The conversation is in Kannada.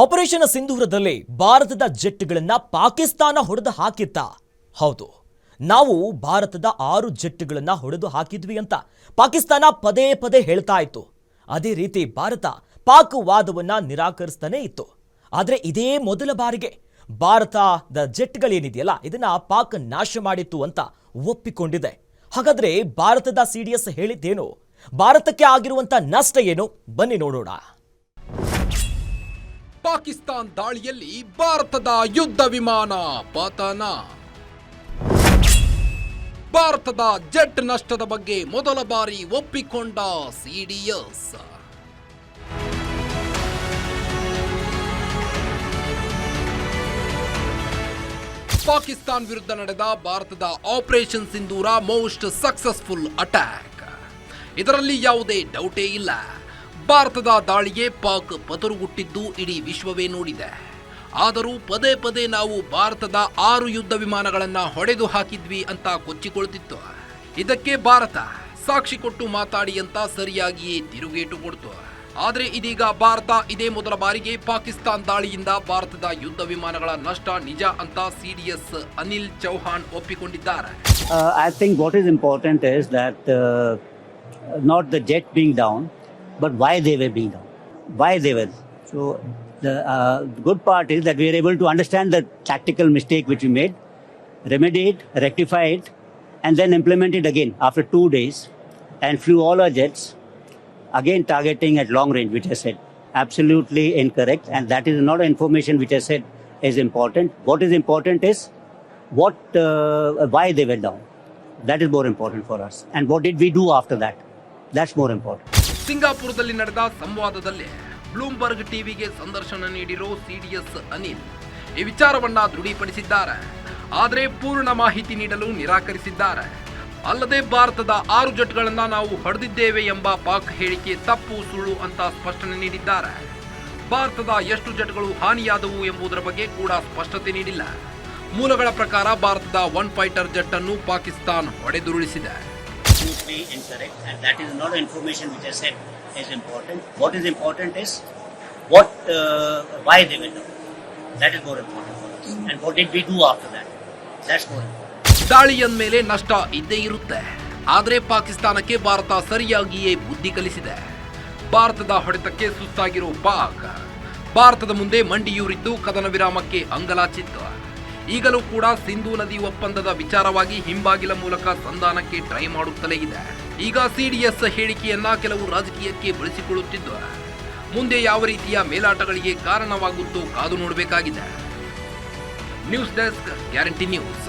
ಆಪರೇಷನ್ ಸಿಂಧೂರದಲ್ಲಿ ಭಾರತದ ಜೆಟ್ಗಳನ್ನ ಪಾಕಿಸ್ತಾನ ಹೊಡೆದು ಹಾಕಿತ್ತ? ಹೌದು. ನಾವು ಭಾರತದ ಆರು ಜೆಟ್ಗಳನ್ನ ಹೊಡೆದು ಹಾಕಿದ್ವಿ ಅಂತ ಪಾಕಿಸ್ತಾನ ಪದೇ ಪದೇ ಹೇಳ್ತಾ ಇತ್ತು. ಅದೇ ರೀತಿ ಭಾರತ ಪಾಕ್ ವಾದವನ್ನ ನಿರಾಕರಿಸ್ತಾನೆ ಇತ್ತು. ಆದರೆ ಇದೇ ಮೊದಲ ಬಾರಿಗೆ ಭಾರತದ ಜೆಟ್ಗಳೇನಿದೆಯಲ್ಲ, ಇದನ್ನ ಪಾಕ್ ನಾಶ ಮಾಡಿತ್ತು ಅಂತ ಒಪ್ಪಿಕೊಂಡಿದೆ. ಹಾಗಾದ್ರೆ ಭಾರತದ ಸಿಡಿಎಸ್ ಹೇಳಿದ್ದೇನು? ಭಾರತಕ್ಕೆ ಆಗಿರುವಂಥ ನಷ್ಟ ಏನು? ಬನ್ನಿ ನೋಡೋಣ. ಪಾಕಿಸ್ತಾನ್ ದಾಳಿಯಲ್ಲಿ ಭಾರತದ ಯುದ್ಧ ವಿಮಾನ ಪತನ. ಭಾರತದ ಜೆಟ್ ನಷ್ಟದ ಬಗ್ಗೆ ಮೊದಲ ಬಾರಿ ಒಪ್ಪಿಕೊಂಡ ಸಿಡಿಎಸ್ ಪಾಕಿಸ್ತಾನ್ ವಿರುದ್ಧ ನಡೆದ ಭಾರತದ operation Sindoor most successful attack. ಇದರಲ್ಲಿ ಯಾವುದೇ ಡೌಟೇ ಇಲ್ಲ. ಭಾರತದ ದಾಳಿಗೆ ಪಾಕ್ ಪದರುಗುಟ್ಟಿದ್ದು ಇಡೀ ವಿಶ್ವವೇ ನೋಡಿದೆ. ಆದರೂ ಪದೇ ಪದೇ ನಾವು ಭಾರತದ ಆರು ಯುದ್ಧ ವಿಮಾನಗಳನ್ನು ಹೊಡೆದು ಹಾಕಿದ್ವಿ ಅಂತ ಕೊಚ್ಚಿಕೊಳ್ತಿತ್ತು. ಇದಕ್ಕೆ ಭಾರತ ಸಾಕ್ಷಿ ಕೊಟ್ಟು ಮಾತಾಡಿ ಅಂತ ಸರಿಯಾಗಿಯೇ ತಿರುಗೇಟು ಕೊಡ್ತು. ಆದರೆ ಇದೀಗ ಭಾರತ ಇದೇ ಮೊದಲ ಬಾರಿಗೆ ಪಾಕಿಸ್ತಾನ್ ದಾಳಿಯಿಂದ ಭಾರತದ ಯುದ್ಧ ವಿಮಾನಗಳ ನಷ್ಟ ನಿಜ ಅಂತ ಸಿಡಿಎಸ್ ಅನಿಲ್ ಚೌಹಾಣ್ ಒಪ್ಪಿಕೊಂಡಿದ್ದಾರೆ. I think what is important is that not the jet being down, but why they were being down, why they were. So the uh, good part is that we are able to understand the tactical mistake which we made, remedy it, rectify it, and then implement it again after two days, and flew all our jets, again targeting at long range, which I said absolutely incorrect, and that is not information which I said is important. What is important is what uh, why they were down. That is more important for us. And what did we do after that? That's more important ಸಿಂಗಾಪುರದಲ್ಲಿ ನಡೆದ ಸಂವಾದದಲ್ಲಿ ಬ್ಲೂಮ್ಬರ್ಗ್ ಟಿವಿಗೆ ಸಂದರ್ಶನ ನೀಡಿರೋ ಸಿಡಿಎಸ್ ಅನಿಲ್ ಈ ವಿಚಾರವನ್ನ ದೃಢೀಪಡಿಸಿದ್ದಾರೆ ಆದರೆ ಪೂರ್ಣ ಮಾಹಿತಿ ನೀಡಲು ನಿರಾಕರಿಸಿದ್ದಾರೆ. ಅಲ್ಲದೆ ಭಾರತದ ಆರು ಜಟ್ಗಳನ್ನ ನಾವು ಹೊಡೆದಿದ್ದೇವೆ ಎಂಬ ಪಾಕ್ ಹೇಳಿಕೆ ತಪ್ಪು, ಸುಳ್ಳು ಅಂತ ಸ್ಪಷ್ಟನೆ ನೀಡಿದ್ದಾರೆ. ಭಾರತದ ಎಷ್ಟು ಜಟ್ಗಳು ಹಾನಿಯಾದವು ಎಂಬುದರ ಬಗ್ಗೆ ಕೂಡ ಸ್ಪಷ್ಟತೆ ನೀಡಿಲ್ಲ. ಮೂಲಗಳ ಪ್ರಕಾರ ಭಾರತದ ಒನ್ ಫೈಟರ್ ಜಟ್ ಅನ್ನು Pakistan ಹೊಡೆದುರುಳಿಸಿದೆ. is important. What is important is what uh, why they went. That is more important for us. Mm. And what did we do after that? That's more important. ದಾಳಿಯನ್ ಮೇಲೆ ನಷ್ಟ ಇದ್ದೇ ಇರುತ್ತೆ ಆದರೆ ಪಾಕಿಸ್ತಾನಕ್ಕೆ ಭಾರತ ಸರಿಯಾಗಿಯೇ ಬುದ್ಧಿ ಕಲಿಸಿದೆ ಭಾರತದ ಹೊಡೆತಕ್ಕೆ ಸುಸ್ತಾಗಿರೋ ಪಾಕ್ ಭಾರತದ ಮುಂದೆ ಮಂಡಿಯೂರಿದ್ದು ಕದನ ವಿರಾಮಕ್ಕೆ ಅಂಗಲಾಚಿತ್ತು ಈಗಲೂ ಕೂಡ ಸಿಂಧೂ ನದಿ ಒಪ್ಪಂದದ ವಿಚಾರವಾಗಿ ಹಿಂಬಾಗಿಲ ಮೂಲಕ ಸಂಧಾನಕ್ಕೆ ಟ್ರೈ ಮಾಡುತ್ತಲೇ ಇದೆ ಈಗ ಸಿಡಿಎಸ್ ಹೇಳಿಕೆಯನ್ನ ಕೆಲವು ರಾಜಕೀಯಕ್ಕೆ ಬಳಸಿಕೊಳ್ಳುತ್ತಿದ್ದು ಮುಂದೆ ಯಾವ ರೀತಿಯ ಮೇಲಾಟಗಳಿಗೆ ಕಾರಣವಾಗುತ್ತೋ ಕಾದು ನೋಡಬೇಕಾಗಿದೆ. News desk, guarantee news.